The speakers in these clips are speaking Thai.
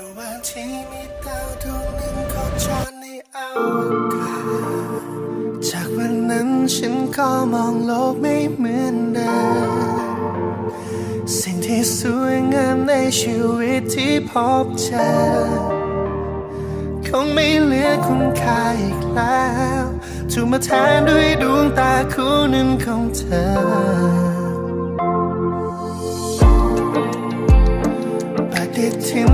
ระหว่างที่มีดาวดวงหนึ่งโคจรในอวกาศจากวันนั้นฉันก็มองโลกไม่เหมือนเดิมสิ่งที่สวยงามในชีวิตที่พบเจอคงไม่เหลือคุณค่าอีกแล้วถูกมาแทนด้วยดวงตาคู่หนึ่งของเธอปฏิทิน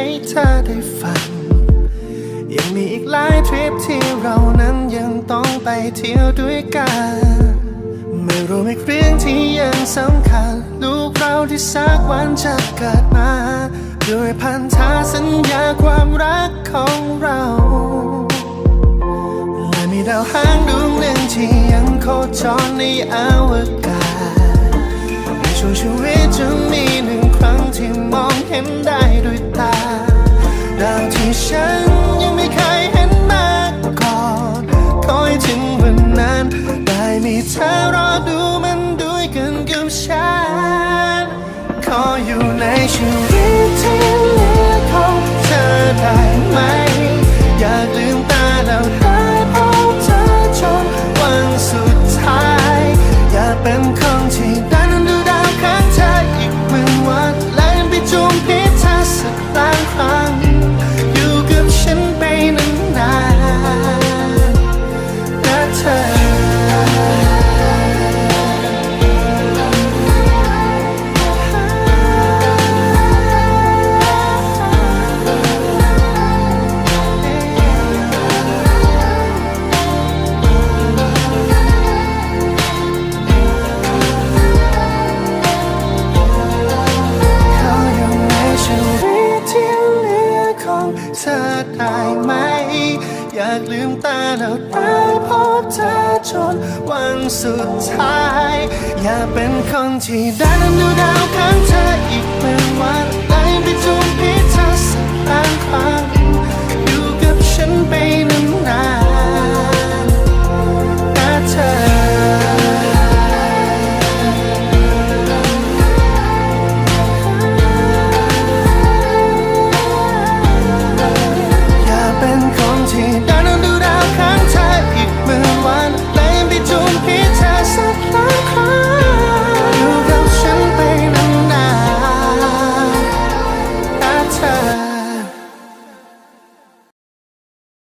ให้เธอได้ฟัง ยังมีอีกหลายทริปที่เรานั้นยังต้องไปเที่ยวด้วยกัน ไม่รู้อีกเรื่องที่ยังสำคัญ ลูกเราที่สักวันจะเกิดมา ด้วยพันธาสัญญาความรักของเราและมีดาวหางดวงหนึ่งที่ยังโคจรในอวกาศในช่วงชีวิต ออยู่ในชีวิตที่เหลือของเธอได้ไหม อยากลืมตาแล้วหาพบเธอจนวันสุดท้าย อยากเป็นคนที่ได้ากลืมตาแล้วได้พบเธอจนวันสุดท้าย อยากเป็นคนที่ได้นั้นดูดาวข้างเธออีกเป็นวัน